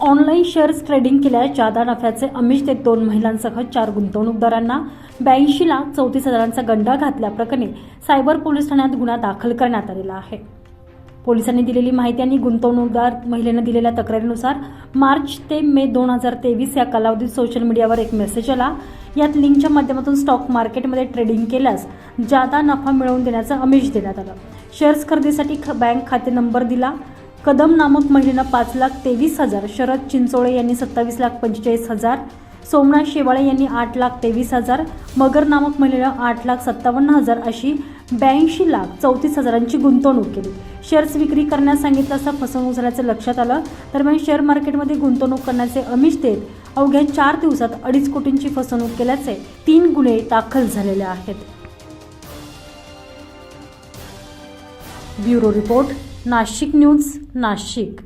Online shares trading केल्यास जादा नफ्याचे अमिष देत दोन महिलांसह चार गुंतवणूकदारांना ब्याऐंशी लाख चौतीस हजारांचा गंडा घातल्याप्रकरणी सायबर पोलीस ठाण्यात गुन्हा दाखल करण्यात आलेला आहे. पोलिसांनी दिलेली माहिती आणि गुंतवणूकदार महिलेनं दिलेल्या तक्रारीनुसार मार्च ते मे दोन हजार तेवीस या कालावधीत सोशल मीडियावर एक मेसेज आला. यात लिंकच्या माध्यमातून स्टॉक मार्केटमध्ये ट्रेडिंग केल्यास जादा नफा मिळवून देण्याचं आमिष देण्यात आलं. शेअर्स खरेदीसाठी ख- बँक खाते नंबर दिला. कदम नामक महिलेनं पाच लाख तेवीस हजार शरद चिंचोळे यांनी सत्तावीस लाख पंचेचाळीस हजार सोमनाथ शेवाळे यांनी आठ लाख तेवीस हजार मगर नामक महिलेनं आठ लाख सत्तावन्न हजार अशी ब्याऐंशी लाख चौतीस हजारांची गुंतवणूक केली. शेअर्स विक्री करण्यास सांगितलं असता फसवणूक झाल्याचं लक्षात आलं. दरम्यान शेअर मार्केटमध्ये गुंतवणूक करण्याचे अमिष देत अवघ्या चार दिवसात अडीच कोटींची फसवणूक केल्याचे तीन गुन्हे दाखल झालेले आहेत. Bureau report. Nashik news Nashik.